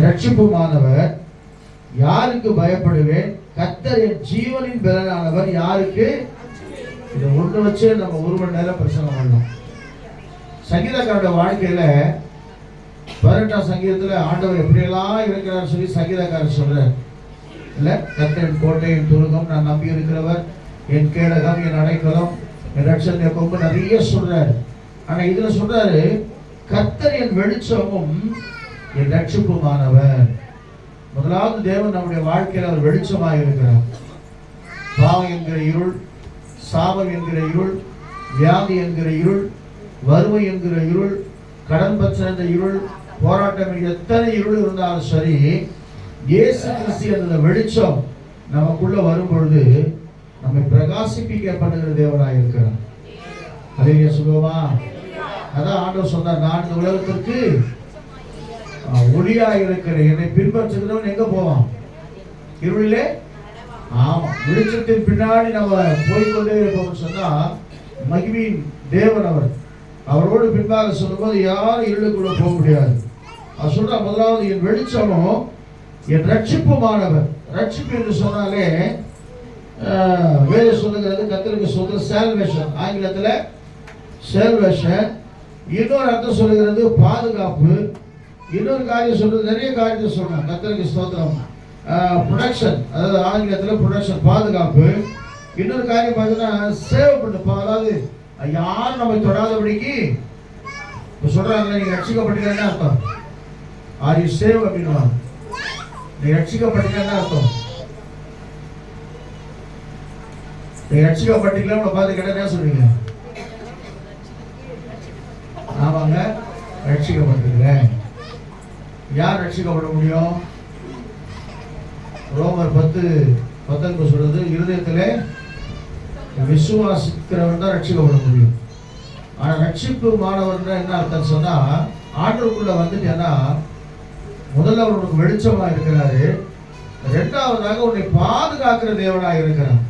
ரட்சிப்புமானவர் யாருக்கு பயப்படுவேன்? கத்தர் என் ஜீவனின் பலனானவர் யாருக்கு? இதை ஒன்று வச்சு நம்ம ஒரு மணி நேரம் பிரச்சனை பண்ணோம் சங்கீதக்காரோட வாழ்க்கையில பதினெட்டாம் சங்கீதத்துல ஆண்டவர் எப்படியெல்லாம் இருக்கிறார் சொல்லி சங்கீதக்காரர் சொல்றார். இல்ல கத்தன் கோட்டை என் துருகம் நான் நம்பி இருக்கிறவர் என் கேடகம் என் அடைக்கலம் என் ரட்சன் என் கொம்பு நிறைய சொல்றாரு. ஆனா இதுல சொல்றாரு கத்தர் என் வெளிச்சமும் என் ரட்சிப்புமானவர். முதலாவது தேவன் நம்முடைய வாழ்க்கையில் அவர் வெளிச்சமாக இருக்கிறார். பாவம் என்கிற இருள் சாபம் என்கிற இருள் வியாதி என்கிற இருள் வறுமை என்கிற இருள் கடன் பிரச்சனை இருள் போராட்டம் எத்தனை இருள் இருந்தாலும் சரி இயேசு கிறிஸ்து என்ற வெளிச்சம் நமக்குள்ள வரும் பொழுது நம்மை பிரகாசிப்பிக்கப்படுகிற தேவனாக இருக்கிறார். அதே சுகமா அதான் ஆண்டவர் சொன்னார் நான் இந்த உலகத்திற்கு ஒளியா ஒளியாக இருக்கிற என்னை பின்பற்றுகிறவன் எங்க போவான்? இருளிலே? ஆமா வெளிச்சத்தின் பின்னாடி நம்ம போய்கொண்டே இருப்போம்னு சொன்னா மகிமின் தேவன் அவர். அவரோடு பின்பாக சொல்லும்போது யாரும் இருளுக்குள்ள போக முடியாது. அவர் சொல்ற முதலாவது என் வெளிச்சமும் என் ரட்சிப்புமானவர். ரட்சிப்பு என்று சொன்னாலே வேத சொல்லுங்கிறது சொல்லுகிறது கத்தருக்கு சொல்ற சேல்வேஷன் ஆங்கிலத்தில் சேல்வேஷன் இன்னொரு அர்த்தம் சொல்லுகிறது பாதுகாப்பு. இன்னொரு காரியம் சொல்றது நிறைய காரியத்தை சொல்றேன். கத்தருக்கு ஸ்தோத்திரம். ப்ரொடக்ஷன் அதாவது ஆங்கிலத்தில் ப்ரொடக்ஷன் பாதுகாப்பு. இன்னொரு காரியம் பார்த்தீங்கன்னா சேவ் பண்ணுப்பா அதாவது யாரும் நம்ம தொடாதபடிக்கு இப்போ சொல்கிறாங்க நீங்கள் ரட்சிக்கப்பட்டீங்கன்னா அர்த்தம். ஆர் யூ சேவ் அப்படின்னுவாங்க. நீ ரட்சிக்கப்பட்டீங்கன்னா அர்த்தம். நீ ரட்சிக்கப்பட்டீங்களா உங்களை பார்த்து கேட்டால் என்ன சொல்றீங்க ஆமாங்க ரட்சிக்கப்பட்டிருக்கிறேன் யார் ரட்சிக்கப்பட முடியும்? ரோமர் பத்து பத்தொன்பது சொல்றது இருதயத்திலே விசுவாசிக்கிறவன் தான் ரட்சிக்கப்பட முடியும். ஆனால் ரட்சிப்பு மாணவர்னா என்ன அர்த்தம் சொன்னா ஆண்டவருக்குள்ள வந்துட்டேன்னா முதல்ல அவர் உனக்கு வெளிச்சமா இருக்கிறாரு. ரெண்டாவதாக உன்னை பாதுகாக்கிற தேவனாக இருக்கிறான்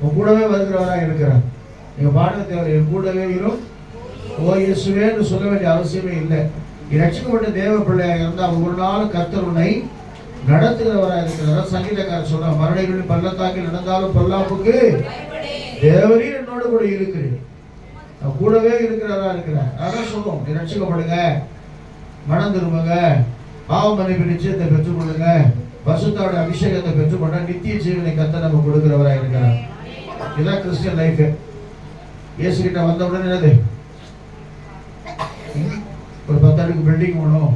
உன் கூடவே வருகிறவராக இருக்கிறான் நீங்க பாடுற தேவர் என் கூடவே இரும். ஓ இயேசுவேன்னு சொல்ல வேண்டிய அவசியமே இல்லை. ரட்சிக்கப்பட்ட தேவ பிள்ளையாக இருந்தால் ஒரு நாள் கர்த்தர் உன்னை நடத்துகிறவராக இருக்கிறார். சங்கீதக்காரர் சொல்றார் மரணிகளின் பள்ளத்தாக்கில் நடந்தாலும் பொல்லாப்புக்கு தேவரே என்னோடு கூட இருக்கிறேன் கூடவே இருக்கிறவரா இருக்கிறேன் அதான் சொல்லுவோம் நீ ரட்சிக்கப்படுங்க மனம் திரும்புங்க பாவ மனைவி நிச்சயத்தை பெற்றுக்கொள்ளுங்க பசுத்தோட அபிஷேகத்தை பெற்றுக்கொண்டா நித்திய ஜீவனை கத்த நம்ம கொடுக்கிறவராக இருக்கிறார் இதுதான் கிறிஸ்டியன் லைஃப். இயேசு கிட்ட வந்த உடனே என்னது? ஒரு பில்டிங் வேணும்.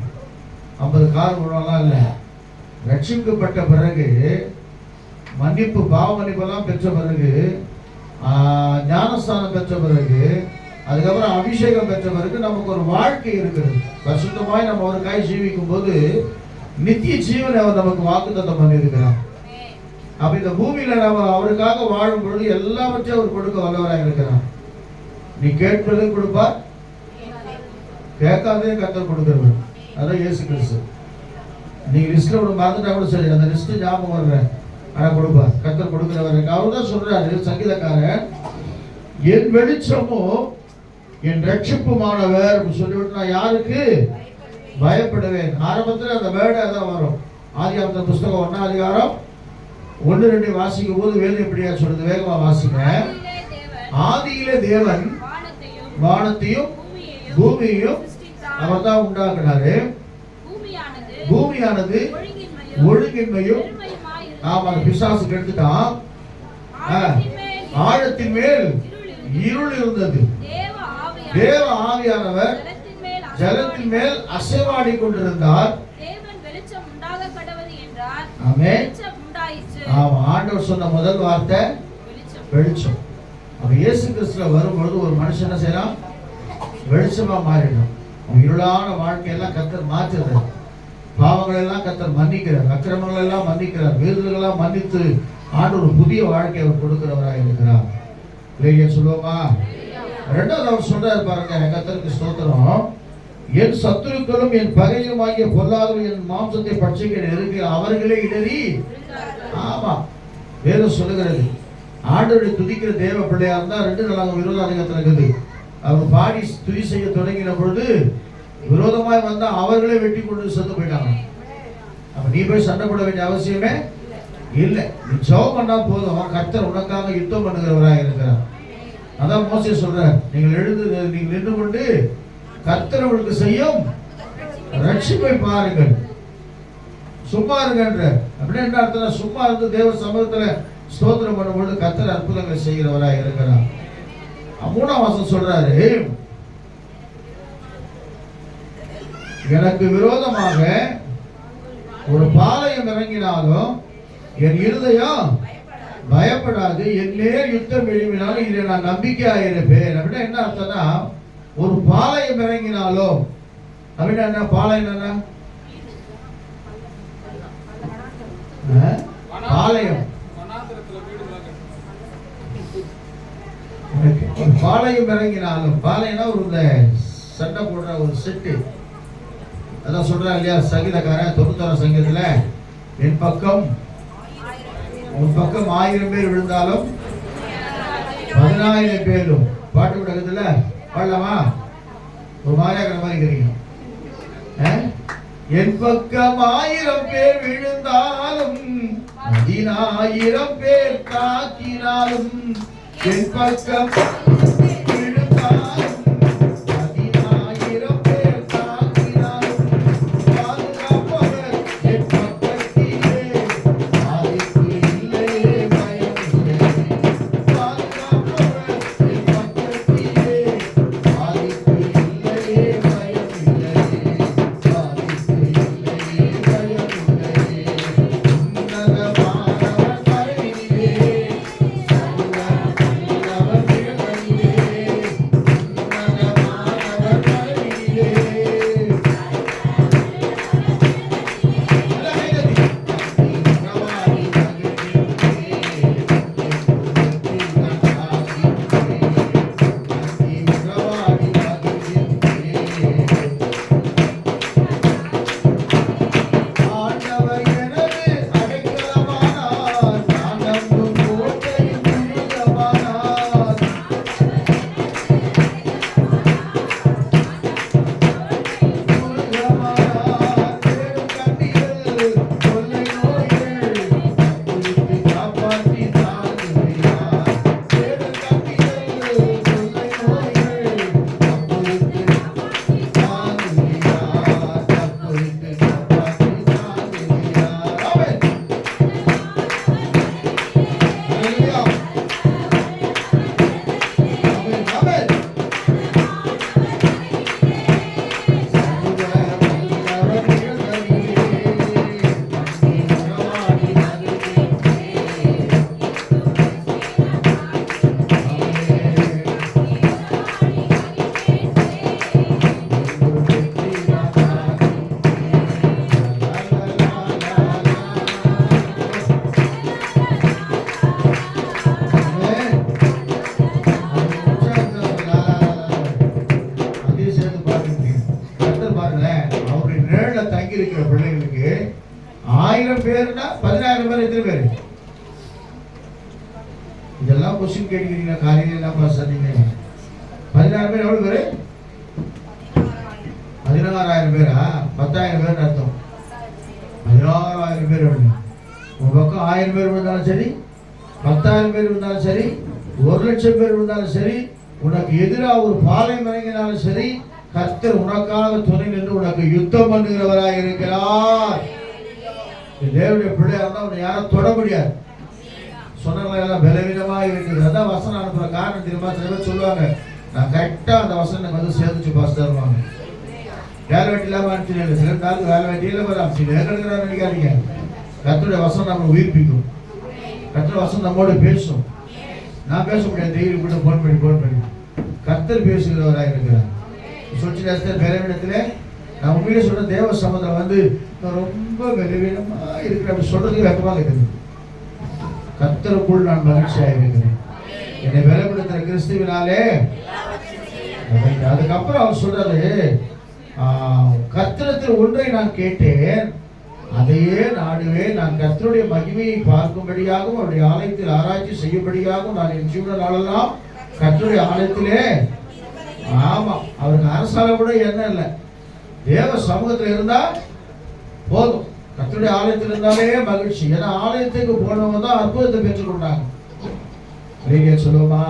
ஐம்பது கார் வேணும்லாம் இல்லை? ரட்சிக்கப்பட்ட பிறகு மன்னிப்பு பாவ மன்னிப்பெல்லாம் பெற்ற பிறகு ஞானஸ்தானம் பெற்ற பிறகு அதுக்கப்புறம் அபிஷேகம் பெற்ற பிறகு நமக்கு ஒரு வாழ்க்கை இருக்கிறது. பரிசுத்தமாய் நம்ம ஒரு காய் ஜீவிக்கும் போது நித்திய ஜீவனை அவர் நமக்கு வாக்குத்தத்தம் பண்ணியிருக்கிறார். அப்ப இந்த பூமியில நம்ம அவருக்காக வாழும் பொழுது எல்லாவற்றையும் அவர் கொடுக்க வல்லவராக இருக்கிறார். நீ கேட்பது கொடுப்பார் கேட்காதே கத்தர் கொடுக்கிறவர். அதான் இயேசு கிறிஸ்து. நீங்க லிஸ்ட்ல ஒன்று மறந்துட்டா கூட சரி அந்த லிஸ்ட் ஞாபகம் வர்றேன் ஆனா கொடுப்பார் கத்தர் கொடுக்கிறவர். அவர் தான் சொல்றாரு சங்கீதக்காரன் என் வெளிச்சமும் என் ரட்சிப்புமானவர் சொல்லிவிட்டு நான் யாருக்கு? பயப்படுவேன். ஆரம்பத்தில் அந்த வேர்டு அதான் வரும். ஆதியாமத்த புஸ்தகம் ஒன்னாம் அதிகாரம் ஒன்று ரெண்டு வாசிக்கும் போது வேலை எப்படியா சொல்றது வேகமா வாசிங்க. ஆதியிலே தேவன் வானத்தையும் பூமியையும் அவர் தான் உண்டாக்குனாரு. பூமியானது ஒழுங்கின்மையும் ஆமா பிசாசு எடுத்துட்டான். ஆ, ஆழத்தின் மேல் இருள் இருந்தது. தேவ ஆவியானவர் ஜலத்தின் மேல் அசைவாடி கொண்டிருந்தார். ஆமே ஆமா ஆண்டவர் சொன்ன முதல் வார்த்தை வெளிச்சம். வெளிச்சம். அப்ப இயேசு கிறிஸ்துல வரும்பொழுது ஒரு மனுஷன் என்ன செய்யலாம் வெளிச்சமா மாறிடும் இருளான வாழ்க்கையெல்லாம் கத்தர் மாற்றுறார் பாவங்கள் எல்லாம் கத்தர் மன்னிக்கிறார். அக்கிரமங்கள் எல்லாம் மன்னிக்கிறார். வீரர்கள் மன்னித்து ஆண்டு ஒரு புதிய வாழ்க்கையை அவர் கொடுக்கிறவராக இருக்கிறார். இல்லையா சொல்லுவோமா? ரெண்டாவது அவர் சொல்றாரு பாருங்க கத்தருக்கு ஸ்தோத்திரம். என் சத்துருக்களும் என் பகையும் ஆகிய பொல்லாதவர்கள் என் மாம்சத்தை பட்சிக்கிற இருக்கிற அவர்களே இடறி. ஆமா வேறு சொல்லுகிறது. ஆண்டவரை துதிக்கிற தேவ பிள்ளையா இருந்தா ரெண்டு நாளாக விரோதாதிகத்தில் இருக்குது. அவங்க பாடி துதி செய்ய தொடங்கின பொழுது விரோதமாய் வந்தா அவர்களே வெட்டி கொண்டு செத்து போயிட்டாங்க. அப்ப நீ போய் சண்டை போட வேண்டிய அவசியமே இல்லை. நீ ஜெபம் பண்ணா போதும். கர்த்தர் உனக்காக யுத்தம் பண்ணுகிறவராக இருக்கிறார். அதான் மோசிய சொல்ற நீங்கள் எழுந்து நீங்கள் நின்று கொண்டு கர்த்தர் உங்களுக்கு செய்யும் ரட்சிப்பை பாருங்கள். சும்மா இருங்கன்ற. அப்படின்னு என்ன அர்த்தம் சும்மா இருந்து தேவ சமூகத்துல ஸ்தோத்திரம் பண்ணும்பொழுது கர்த்தர் அற்புதங்களை செய்கிறவராக இருக்கிறார். மூணாம் வாசம் சொல்றாரு எனக்கு விரோதமாக ஒரு பாளையம் இறங்கினாலும் என் இருதயம் பயப்படாது என் நேர் யுத்தம் எழுப்பினாலும் இதை நான் நம்பிக்கையாக இருப்பேன். அப்படின்னா என்ன அர்த்தம்னா ஒரு பாளையம் இறங்கினாலும் அப்படின்னா என்ன பாளையம் என்ன பாளையம். பாளையம் இறங்கினாலும் பாளையம்னா ஒரு இந்த சண்டை போடுற ஒரு செட்டு அதான் சொல்றா இல்லையா சங்கீதக்காரன் தொண்ணூத்தாறு சங்கீதத்தில் என் பக்கம் உன் பக்கம் ஆயிரம் பேர் விழுந்தாலும் பதினாயிரம் பேரும். பாட்டு விடக்குதுல பாடலாமா? ஒரு மாதிரியா மாதிரி இருக்கிறீங்க ஆ? என் பக்கம் ஆயிரம் பேர் விழுந்தாலும் பதினாயிரம் பேர் தாக்கினாலும் என் பக்கம் பேர்னா பதினாயிரம் பேர் எத்தனை பேர்? இதெல்லாம் கொஸ்டின் கேட்டுக்கிறீங்க காலையில என்ன பாஸ் நீங்க பதினாயிரம் பேர் எவ்வளவு பேரு? பதினாறாயிரம் பேரா? பத்தாயிரம் பேர் அர்த்தம். பதினாறாயிரம் பேர் எவ்வளோ உங்க பக்கம் ஆயிரம் பேர் இருந்தாலும் சரி பத்தாயிரம் பேர் இருந்தாலும் சரி ஒரு லட்சம் பேர் இருந்தாலும் சரி உனக்கு எதிராக ஒரு பாலை மறைங்கினாலும் சரி கர்த்தர் உனக்காக துணை நின்று உனக்கு யுத்தம் பண்ணுகிறவராக இருக்கிறார் தேவனுடைய பிள்ளையா இருந்தால் உன்னை யாரும் தொட முடியாது. சொன்னவங்க எல்லாம் பலவீனமாக இருக்குது. அதான் வசனம் அனுப்புகிற காரணம் தெரியுமா? சில பேர் சொல்லுவாங்க நான் கரெக்டாக அந்த வசனம் எனக்கு வந்து சேர்ந்துச்சு பாஸ் தருவாங்க. வேலை வெட்டி இல்லாமல் அனுப்பிச்சு சில நாளுக்கு வேலை வெட்டி இல்லாமல் அனுப்பிச்சு ஏற்கனவே நினைக்காதீங்க. கத்துடைய வசனம் நம்ம உயிர்ப்பிக்கும். கத்துடைய வசனம் நம்மோட பேசும். நான் பேச முடியாது. டெய்லி கூட ஃபோன் பண்ணி ஃபோன் பண்ணி. கத்தர் பேசுகிறவராக இருக்கிறார் சொல்லி நேரத்தில் பலவீனத்தில் நான் உண்மையிலே சொல்ற தேவ சமுதிரம் வந்து ரொம்ப பலவீனமா இருக்கிற அப்படி சொல்கிறது வெக்கமாக இருக்குது. கத்தருக்குள் நான் மகிழ்ச்சியாக இருக்கிறேன். என்னை பலப்படுத்துற கிறிஸ்துவினாலே அதுக்கப்புறம் அவர் சொல்றாரு கத்திரத்தில் ஒன்றை நான் கேட்டேன். அதையே நாடுவேன். நான் கர்த்தருடைய மகிமையை பார்க்கும்படியாகவும் அவருடைய ஆலயத்தில் ஆராய்ச்சி செய்யும்படியாகவும் நான் என் ஜீவன நாளெல்லாம் கர்த்தருடைய ஆலயத்திலே ஆமாம் அவருக்கு அரசால கூட என்ன இல்லை. தேவ சமூகத்தில் இருந்தா போதும். கர்த்தருடைய ஆலயத்தில் இருந்தாலே மகிழ்ச்சி. ஏன்னா ஆலயத்துக்கு போனவங்க தான் அற்புதத்தை பெற்றுக்கொண்டாங்க நீங்க சொல்லுவோமா?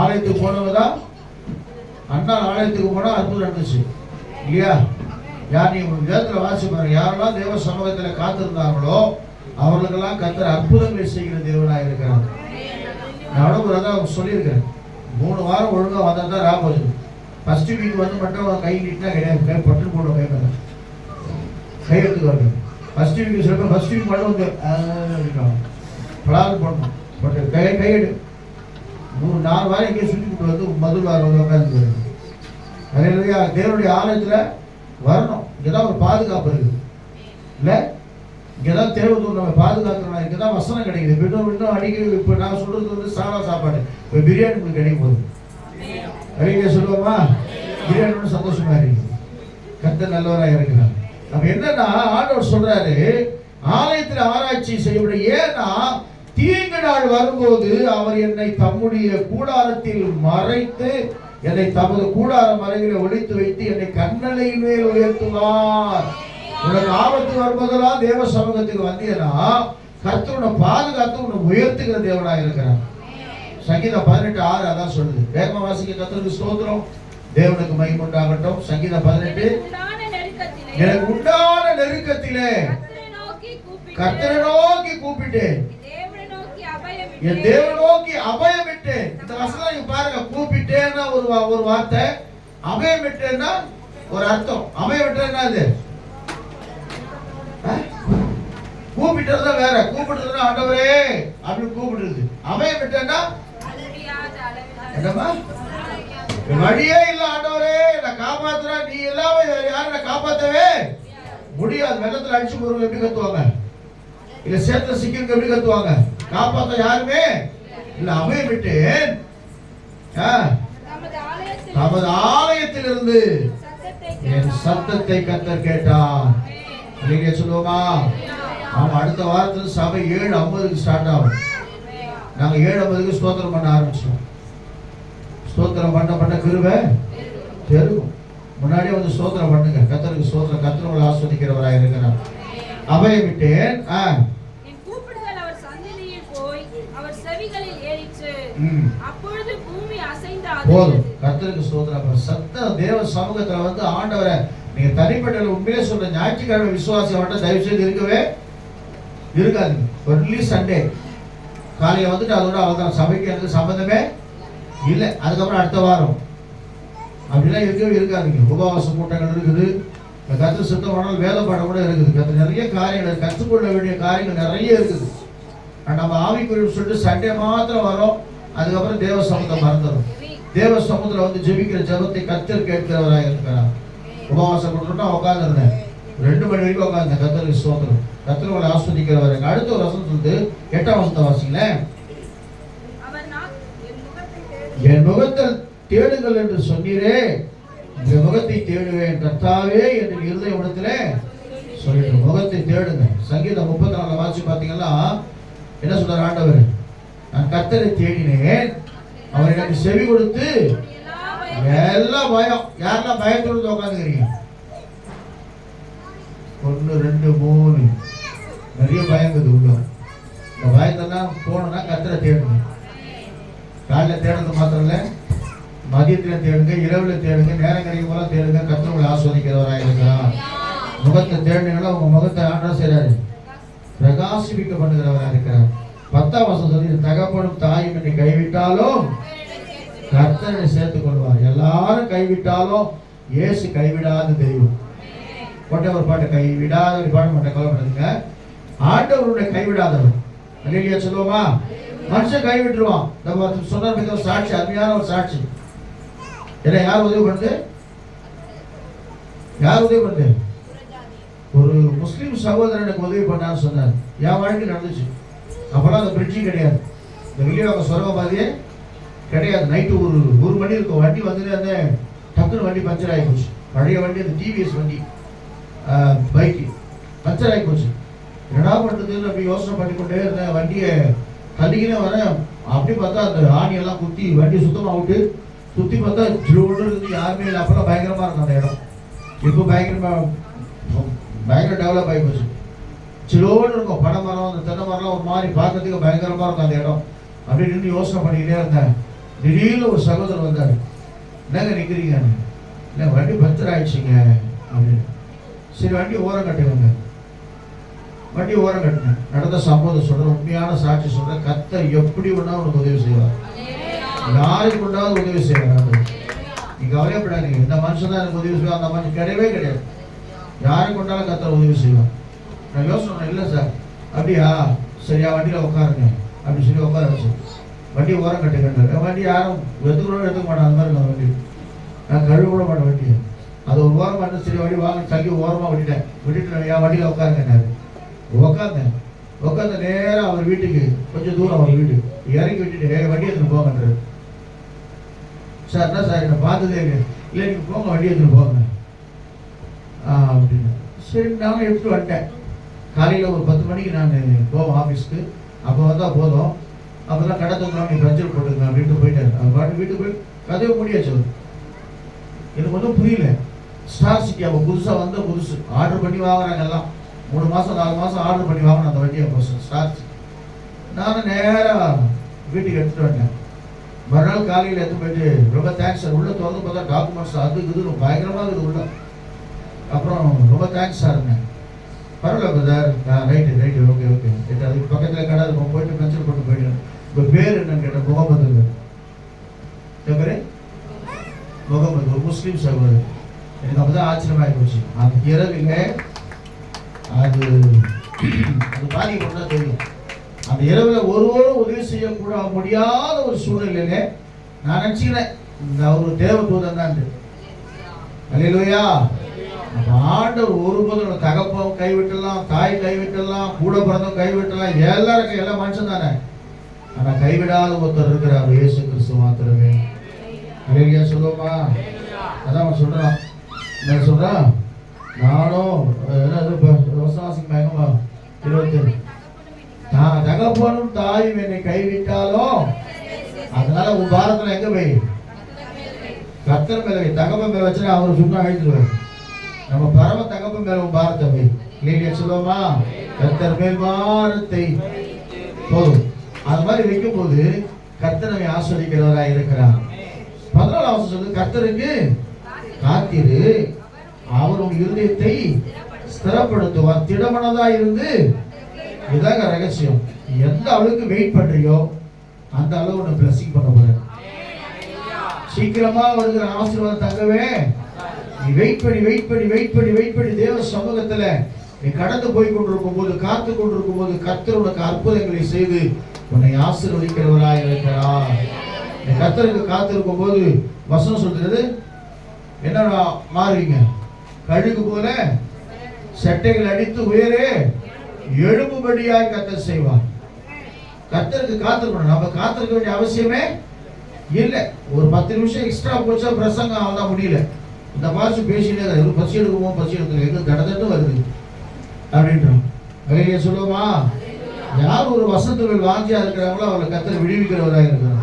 ஆலயத்துக்கு போனவங்க தான் அண்ணா ஆலயத்துக்கு போனால் அற்புதம் நடந்துச்சு. இல்லையா? யார் நீ வேதத்தில் வாசி பாருங்க யாரெல்லாம் தேவ சமூகத்தில் காத்திருந்தாங்களோ அவர்களுக்கெல்லாம் கர்த்தர் அற்புதங்களை செய்கிற தேவனாக இருக்கிறார். நான் ஒரு அதான் சொல்லியிருக்கிறேன். மூணு வாரம் ஒழுங்காக வந்தால் தான் ராபோஜன் ஃபர்ஸ்ட் வீக் வந்து மட்டும் கை நீட்டினா கிடையாது. கை பட்டு போடுவோம் கை மேல. கை எடுத்து வரணும் ஃபர்ஸ்ட் வீக் சொல்ல ஃபர்ஸ்ட் வீக் மட்டும் வந்து பலாது போடணும். பட்டு கை கையெடு மூணு நாலு வாரம் எங்கேயும் சுற்றி கொண்டு வந்து மதுள் வாரம். வந்து உட்காந்து நிறைய தேவனுடைய ஆலயத்தில் வரணும். இங்கதான் ஒரு பாதுகாப்பு இருக்குது இல்லை? இங்கதான் தேவதூர் நம்ம பாதுகாக்கிறோம் இங்கே தான் வசனம் கிடைக்குது. விட்டும் விட்டும் அடிக்கடி இப்போ நான் சொல்கிறது வந்து சாதா சாப்பாடு. இப்போ பிரியாணி உங்களுக்கு கிடைக்கும் போது அறிவிக்க சொல்லுவோமா? பிரியாணி சந்தோஷமா இருக்கு கத்த நல்லவராக இருக்கிறார். அப்ப என்னன்னா ஆண்டவர் சொல்றாரு ஆலயத்தில் ஆராய்ச்சி செய்யப்படும் ஏன்னா தீங்கு நாள் வரும்போது அவர் என்னை தம்முடைய கூடாரத்தில் மறைத்து என்னை தமது கூடார மறைவில ஒழித்து வைத்து என்னை கண்ணலையின் மேல் உயர்த்துவார். உனக்கு ஆபத்து வரும்போதெல்லாம் தேவ சமூகத்துக்கு வந்தீங்கன்னா கர்த்தனை பாதுகாத்து உன்னை உயர்த்துகிற தேவனாக இருக்கிறார். சங்கீதம் பதினெட்டு ஆறு அதான் சொல்லுது. வேகமா வாசிக்க கர்த்தருக்கு ஸ்தோத்திரம். தேவனுக்கு மகிமை உண்டாகட்டும் சங்கீதம் பதினெட்டு. எனக்கு உண்டான நெருக்கத்திலே கர்த்தரை நோக்கி கூப்பிட்டு நோக்கி கூப்பிட்டேன் நோக்கி என் தேவனை நோக்கி அபயமிட்டேன் இந்த வசனம் இங்க பாருங்க கூப்பிட்டேன்னா ஒரு ஒரு வார்த்தை. அபயம் விட்டேன்னா ஒரு அர்த்தம். அபயம் விட்டேன்னா அது கூப்பிட்டது தான் வேற. கூப்பிடுறதுன்னா ஆண்டவரே அப்படின்னு கூப்பிடுறது. அபயமிட்டேன்னா விட்டேன்னா அளவில்லாத வழியே இல்ல ஆண்டவரே. நான் காப்பாத்துற. நீ இல்லாம யாரும் நான் காப்பாத்தவே முடியாது. வெள்ளத்துல அடிச்சு போறவங்க எப்படி கத்துவாங்க? இல்ல சேர்த்த சிக்கிறவங்க எப்படி கத்துவாங்க? காப்பாத்த யாருமே இல்ல அவைய விட்டேன். ஆ, நமது ஆலயத்தில் இருந்து ஆலயத்திலிருந்து என் சத்தத்தை கத்தர் கேட்டான் நீங்க சொல்லுவோமா? ஆமா அடுத்த வாரத்துல சபை ஏழு ஐம்பதுக்கு ஸ்டார்ட் ஆகும். நாங்க ஏழு ஐம்பதுக்கு ஸ்தோத்திரம் பண்ண ஆரம்பிச்சோம் ஸ்தோத்திரம் பண்ண பண்ண கிருபை பெருகும். முன்னாடியே வந்து ஸ்தோத்திரம் பண்ணுங்க. கத்தருக்கு ஸ்தோத்திரம். கத்தர் ஆஸ்வதிக்கிறவராக இருக்கிறார். அபயம் விட்டேன் ஆ போதும். ஸ்தோத்திரம். அப்ப சத்த தேவ சமூகத்துல வந்து ஆண்டவரை நீங்க தனிப்பட்ட உண்மையிலே சொல்ற ஞாயிற்றுக்கிழமை விசுவாசி மட்டும் தயவு செய்து இருக்கவே இருக்காதுங்க. ஒன்லி சண்டே காலையில வந்துட்டு அதோட அவதான் சபைக்கு எனக்கு சம்பந்தமே இல்லை அதுக்கப்புறம் அடுத்த வாரம். அப்படிலாம் இருக்கவே இருக்காதுங்க. உபவாச கூட்டங்கள் இருக்குது. இந்த கத்து சுத்தமானால் வேலை பாடம் கூட இருக்குது. கத்து நிறைய காரியங்கள் கற்றுக்கொள்ள வேண்டிய காரியங்கள் நிறைய இருக்குது. நம்ம ஆவிக்குரிய சொல்லிட்டு சண்டே மாத்திரம் வரோம். அதுக்கப்புறம் தேவ சமூகத்தை மறந்துடும் தேவ சமூகத்தில் வந்து ஜெபிக்கிற ஜபத்தை கத்தர் கேட்கிறவராக இருக்கிறார். உபவாசம் கொடுத்துட்டா உட்காந்துருந்தேன் ரெண்டு மணி வரைக்கும் உட்காந்துருந்தேன் கத்தருக்கு சோதனம் கத்தர் உங்களை ஆஸ்வதிக்கிறவராக அடுத்த ஒரு வசனம் எட்டாம் வசனத்தை வாசிங்களேன். என் முகத்தை தேடுங்கள் என்று சொன்னீரே. என் முகத்தை தேடுவேன் கர்த்தாவே என்று இருதய இடத்துல சொல்லிட்டு முகத்தை தேடுங்க சங்கீதம் முப்பத்தி நாலு வாசி பார்த்தீங்கன்னா என்ன சொல்றார் ஆண்டவர்? நான் கர்த்தரை தேடினேன். அவர் எனக்கு செவி கொடுத்து எல்லா எல்லாம் பயம் யாரெல்லாம் பயத்தோடு உட்காந்துக்கிறீங்க ஒன்று ரெண்டு மூணு. நிறைய பயங்குது உள்ள இந்த பயத்தெல்லாம் போகணும்னா கத்தரை தேடணும் காலைல தேடுறது மாத்திரம் இல்லை மதியத்தில் தேடுங்க இரவில் தேடுங்க நேரம் கிடைக்கும் போல தேடுங்க கத்திரங்களை ஆஸ்வதிக்கிறவராக இருக்கிறார். முகத்தை தேடுனீங்கன்னா உங்கள் முகத்தை ஆண்டா செய்கிறாரு பிரகாசிப்பிக்க பண்ணுகிறவராக இருக்கிறார். பத்தாம் வருஷம் சொல்லி தகப்பனும் தாயும் என்னை கைவிட்டாலும் கர்த்தனை சேர்த்துக் கொள்வார். எல்லாரும் கைவிட்டாலும் இயேசு கைவிடாத தெய்வம். போட்ட ஒரு பாட்டை கைவிடாத ஒரு பாட்டு மட்டும் கவலைப்படுதுங்க. ஆண்டவருடைய கைவிடாதவர். இல்லையா சொல்லுவோமா? மனுஷன் கைவிட்டுருவான் நம்ம சொன்ன மிக ஒரு சாட்சி அருமையான ஒரு சாட்சி. என்ன யார் உதவி பண்ணு யார் உதவி பண்ணு ஒரு முஸ்லீம் சகோதரன் எனக்கு உதவி பண்ணான்னு சொன்னார். என் வாழ்க்கை நடந்துச்சு. அப்போலாம் அந்த பிரிட்ஜும் கிடையாது. இந்த வெளியே சொரவ மாதிரியே கிடையாது. நைட்டு ஒரு ஒரு மணி இருக்கும். வண்டி வந்துட்டு அந்த டக்குன்னு வண்டி பஞ்சர் ஆகி போச்சு. பழைய வண்டி அந்த டிவிஎஸ் வண்டி பைக்கு பஞ்சர் ஆகி போச்சு. என்னடா பண்ணுறதுன்னு அப்படி யோசனை பண்ணிக்கொண்டே இருந்தேன். வண்டியை தள்ளிக்கினே வரேன் அப்படி பார்த்தா அந்த ஆணியெல்லாம் குத்தி வண்டி சுத்தமாக விட்டு சுற்றி பார்த்தா ஜோடு இருந்து யாருமே இல்லை. அப்போல்லாம் பயங்கரமாக இருக்கும் அந்த இடம். இப்போ பயங்கரமாக பயங்கர டெவலப் ஆகி போச்சு. சிலோடு இருக்கும். பனை மரம் அந்த தென்னை மரம்லாம் ஒரு மாதிரி பார்க்கறதுக்கு பயங்கரமா இருக்கும் அந்த இடம். அப்படி நின்று யோசனை பண்ணிக்கிட்டே இருந்தேன். திடீர்னு ஒரு சகோதரர் வந்தார். என்னங்க நிற்கிறீங்க இல்லை வண்டி பஞ்சர் ஆயிடுச்சுங்க. அப்படின்னு. சரி வண்டி ஓரம் கட்டுவாங்க வண்டி ஓரம் கட்டினேன் நடந்த சம்பவத்தை சொல்றேன். உண்மையான சாட்சி சொல்கிறேன் கத்தை எப்படி வேணா உனக்கு உதவி செய்வார். யாருக்கு உண்டாவது உதவி செய்வார். நீ கவலைப்படாதீங்க. இந்த மனுஷன் தான் எனக்கு உதவி செய்வார். அந்த மனுஷன் கிடையவே கிடையாது. யாருக்கு கொண்டாலும் கத்தர் உதவி செய்வார். நான் யோசனை இல்லை சார். அப்படியா? சரியா வண்டியில் உட்காருங்க. அப்படின்னு சொல்லி உட்கார வச்சு. வண்டி ஓரம் கட்டுங்க வண்டி யாரும் எதுக்குறோம் எடுத்துக்க மாட்டேன். அந்த மாதிரி வண்டி. நான் கழுவு கூட மாட்டேன் வண்டி அது ஒரு ஓரமாக இருந்து சரி வண்டி வாங்க. தள்ளி ஓரமாக விட்டுட்டேன். விட்டுட்டு என் வண்டியில் உட்காருங்கன்னாரு. உக்காந்தேன். உட்காந்து நேராக அவர் வீட்டுக்கு கொஞ்சம் தூரம் அவர் வீடு இறங்கி விட்டுட்டு வண்டி எடுத்துன்னு போங்கன்றாரு சார் என்ன சார் என்னை பார்த்ததே இல்லை இல்லை நீங்கள் போங்க வண்டி எடுத்துன்னு போங்க. ஆ அப்படின்னு. சரி நானும் எடுத்துட்டு வந்துட்டேன். காலையில் ஒரு பத்து மணிக்கு நான் போவேன் ஆஃபீஸ்க்கு அப்போ வந்தால் போதும். அப்போ தான் கடை தூக்கலாம் நீ பஞ்சர் போட்டுக்கலாம் அப்படின்ட்டு போயிட்டாரு. அவர் பாட்டு வீட்டுக்கு போய் கதவை முடியாச்சு அவர். எனக்கு ஒன்றும் புரியல. ஸ்டார் சிட்டி அப்போ புதுசாக வந்த புதுசு. ஆர்டர் பண்ணி வாங்குறாங்க எல்லாம். மூணு மாதம் நாலு மாதம் ஆர்டர் பண்ணி வாங்கின அந்த வண்டியை அப்போ சார் நான் நானும் நேராக வீட்டுக்கு எடுத்துகிட்டு வந்தேன். மறுநாள் காலையில் எடுத்து போயிட்டு ரொம்ப தேங்க்ஸ் சார் உள்ளே திறந்து பார்த்தா டாக்குமெண்ட்ஸ் அது இது பயங்கரமாக இருக்குது உள்ள. அப்புறம் ரொம்ப தேங்க்ஸ் சார்ங்க பரவாயில்ல brother right right okay okay கேட்டு அதுக்கு பக்கத்தில் கடை இருக்கும் போயிட்டு பென்சில் போட்டு போயிட்டேன் இப்போ பேர் என்னன்னு கேட்டேன் முகமது. என் பேர்? முகமது. ஒரு முஸ்லீம் சகோதரர் எனக்கு அப்போ தான் ஆச்சரியமாகி போச்சு. அந்த இரவில் அது தெரியும். அந்த இரவில் ஒருவரும் உதவி செய்யக்கூட முடியாத ஒரு சூழ்நிலையில நான் நினச்சிக்கிறேன் இந்த அவர் தேவ தூதன் தான் அல்லையா நம்ம ஆண்டவர் ஒருபோதும் தகப்பம் கைவிட்டலாம் தாய் கைவிட்டலாம் கூட பிறந்தவங்க கைவிட்டலாம் எல்லாருக்கும் எல்லா மனுஷன் தானே. ஆனால் கைவிடாத ஒருத்தர் இருக்கிறார் இயேசு கிறிஸ்து மாத்திரமே. அல்லையா சொல்லுவோமா? அதான் அவன் சொல்றான். என்ன சொல்றான்? நானும் அஹ், என்னது விவசாசிக்கு இருபத்தி தான் தகப்பனும் தாயும் என்னை கைவிட்டாலும் அதனால உன் பாரத்துல எங்க போய்? கர்த்தர் மேல தகப்பன் மேல வச்சுனா அவர் சும்மா கழிச்சுடுவார் நம்ம பரம தகப்பன் மேல உன் பாரத்தை போய் இல்லையா சொல்லுவோமா? கர்த்தர் மேல் பாரத்தை. போதும். அது மாதிரி வைக்கும் போது கர்த்தரை ஆஸ்வதிக்கிறவராக இருக்கிறார். பதினாலாம் வருஷம் சொல்லு கர்த்தருக்கு காத்திரு. அவர் உன் இருதயத்தை ஸ்திரப்படுத்துவார். திடமனதா இருந்து இதாங்க ரகசியம். நீ எந்த அளவுக்கு வெயிட் பண்றியோ அந்த அளவு உன்னை பிளஸிங் பண்ண போற சீக்கிரமா வருகிற ஆசீர்வாதம் தங்கவே நீ வெயிட் பண்ணி வெயிட் பண்ணி வெயிட் பண்ணி வெயிட் பண்ணி தேவ சமூகத்துல நீ கடந்து போய் கொண்டிருக்கும் போது காத்து கொண்டிருக்கும் போது கத்தர் உனக்கு அற்புதங்களை செய்து உன்னை ஆசீர்வதிக்கிறவராய் இருக்கிறார். நீ கத்தருக்கு காத்திருக்கும் போது வசனம் சொல்றது என்னடா மாறுவீங்க? கழுகு போல சட்டைகள் அடித்து உயரே. எழும்பும்படியாய் கத்தர் செய்வார். கத்தருக்கு காத்திருக்கணும் நம்ம காத்திருக்க வேண்டிய அவசியமே இல்லை. ஒரு பத்து நிமிஷம் எக்ஸ்ட்ரா போச்சா பிரசங்கம் அவ்வளோதான் முடியல. இந்த பாஷை பேசினே இருக்காது பசி எடுக்குமோ பசி எடுக்கல. எங்க தடதட்டு வருது. அப்படின்றோம் வெளியே சொல்லுவோமா? யார் ஒரு வசந்தங்கள் வாஞ்சியா இருக்கிறாங்களோ அவளை கத்தரை விடுவிக்கிறவராக இருக்கிறார்.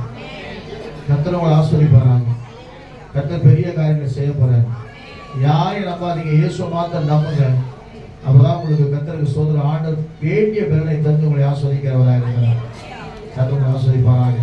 கத்தரை அவளை ஆசிரியப்படுறாங்க கத்தர் பெரிய காரியங்களை செய்ய போறாங்க யாரையும் நம்பாதீங்க. இயேசுவை மாத்திரம் நம்புங்க. அப்பதான் உங்களுக்கு கத்தருக்கு சோதர ஆண்டு வேண்டிய பலனை தந்து உங்களை ஆஸ்வதிக்கிறவராக இருக்கிறார். கத்தர் உங்களை ஆஸ்வதிப்பாராங்க